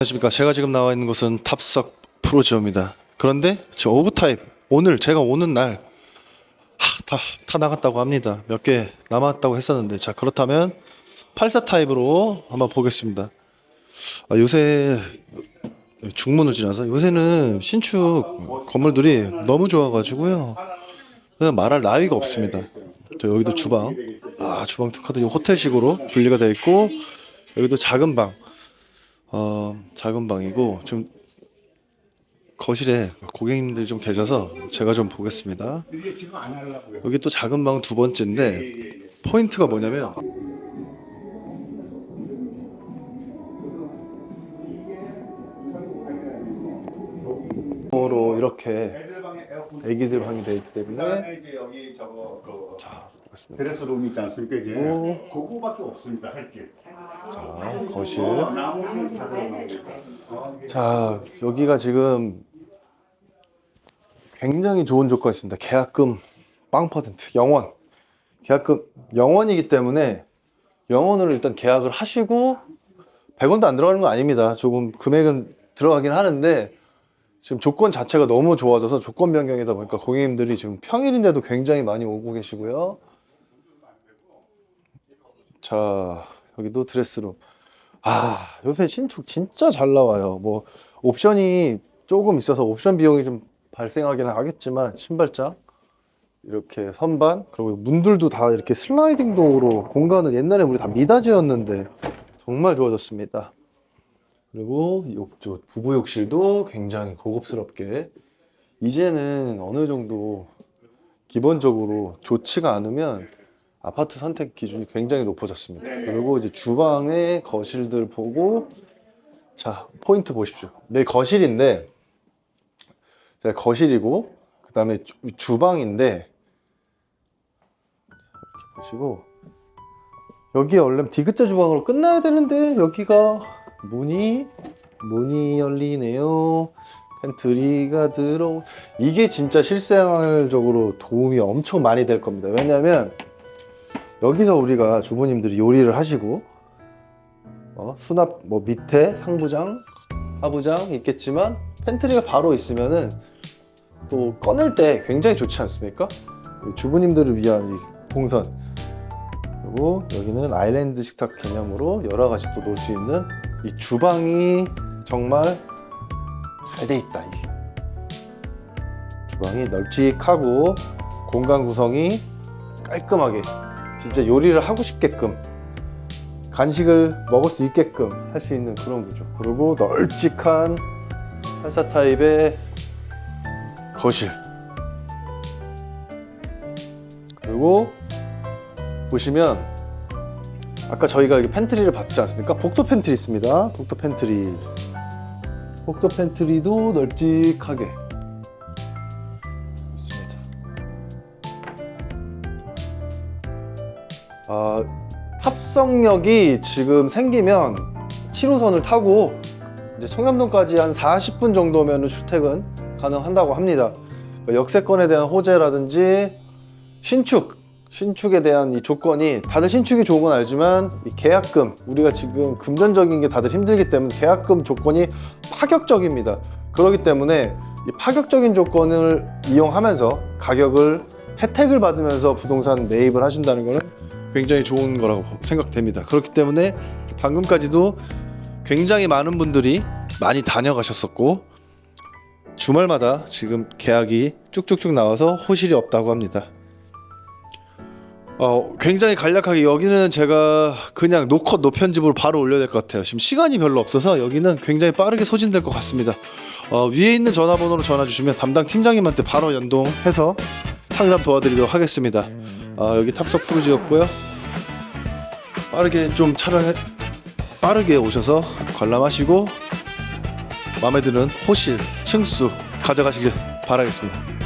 안녕하십니까. 제가 지금 나와 있는 곳은 탑석 프로지오입니다. 그런데 저 오브 타입 오늘 제가 오는 날 하, 다, 다 나갔다고 합니다. 몇 개 남았다고 했었는데 자 그렇다면 84 타입으로 한번 보겠습니다. 아, 요새 중문을 지나서 요새는 신축 건물들이 너무 좋아가지고요. 그냥 말할 나위가 없습니다. 저 여기도 주방, 아 주방 특화도 호텔식으로 분리가 되어 있고 여기도 작은 방. 어, 작은 방이고 좀 거실에 고객님들이 좀 계셔서 제가 좀 보겠습니다. 여기 또 작은 방 두 번째인데 포인트가 뭐냐면 이렇게 애기들 방이 되어 있기 때문에 그다음에 이제 여기 저거 그 자 보겠습니다. 드레스룸 있지 않습니까 이제 오. 그거밖에 없습니다 할 게. 자 거실. 어, 나머지는 다 들어갑니다. 어, 이게 자 여기가 지금 굉장히 좋은 조건이 있습니다. 계약금 빵 퍼센트 영원 계약금 영원이기 때문에 영원으로 일단 계약을 하시고 100원도 안 들어가는 건 아닙니다. 조금 금액은 들어가긴 하는데 지금 조건 자체가 너무 좋아져서 조건 변경이다 보니까 고객님들이 지금 평일인데도 굉장히 많이 오고 계시고요. 자 여기도 드레스룸. 아 요새 신축 진짜 잘 나와요. 뭐 옵션이 조금 있어서 옵션 비용이 좀 발생하기는 하겠지만 신발장 이렇게 선반 그리고 문들도 다 이렇게 슬라이딩 도어로 공간을 옛날에 우리 다 미닫이였는데 정말 좋아졌습니다. 그리고 욕조 부부 욕실도 굉장히 고급스럽게 이제는 어느 정도 기본적으로 좋지가 않으면 아파트 선택 기준이 굉장히 높아졌습니다. 그리고 이제 주방의 거실들 보고 자 포인트 보십시오. 내 거실인데 자, 거실이고 그 다음에 주방인데 이렇게 보시고 여기에 원래 디귿자 주방으로 끝나야 되는데 여기가 문이 문이 열리네요. 팬트리가 들어 이게 진짜 실생활적으로 도움이 엄청 많이 될 겁니다. 왜냐하면 여기서 우리가 주부님들이 요리를 하시고 어, 수납 뭐 밑에 상부장, 하부장 있겠지만 팬트리가 바로 있으면은 또 꺼낼 때 굉장히 좋지 않습니까? 주부님들을 위한 이 동선 그리고 여기는 아일랜드 식탁 개념으로 여러 가지 또 놓을 수 있는 이 주방이 정말 잘 돼 있다. 이 주방이 널찍하고 공간 구성이 깔끔하게 진짜 요리를 하고 싶게끔 간식을 먹을 수 있게끔 할 수 있는 그런 구조. 그리고 널찍한 84 타입의 거실. 그리고 보시면 아까 저희가 팬트리를 봤지 않습니까? 복도 팬트리 있습니다. 복도 팬트리. 복도 팬트리도 널찍하게 있습니다. 아, 합성역이 지금 생기면 7호선을 타고 이제 청담동까지 한 40분 정도면 출퇴근 가능한다고 합니다. 그러니까 역세권에 대한 호재라든지 신축, 신축에 대한 이 조건이 다들 신축이 좋은 건 알지만 이 계약금 우리가 지금 금전적인 게 다들 힘들기 때문에 계약금 조건이 파격적입니다. 그렇기 때문에 이 파격적인 조건을 이용하면서 가격을 혜택을 받으면서 부동산 매입을 하신다는 것은 굉장히 좋은 거라고 생각됩니다. 그렇기 때문에 방금까지도 굉장히 많은 분들이 많이 다녀가셨었고 주말마다 지금 계약이 쭉쭉쭉 나와서 호실이 없다고 합니다. 어, 굉장히 간략하게 여기는 제가 그냥 노컷 노편집으로 바로 올려야 될 것 같아요. 지금 시간이 별로 없어서 여기는 굉장히 빠르게 소진될 것 같습니다. 어, 위에 있는 전화번호로 전화 주시면 담당 팀장님한테 바로 연동해서 상담 도와드리도록 하겠습니다. 어, 여기 탑석 푸르지였고요. 빠르게 좀 촬영해 빠르게 오셔서 관람하시고 마음에 드는 호실, 층수 가져가시길 바라겠습니다.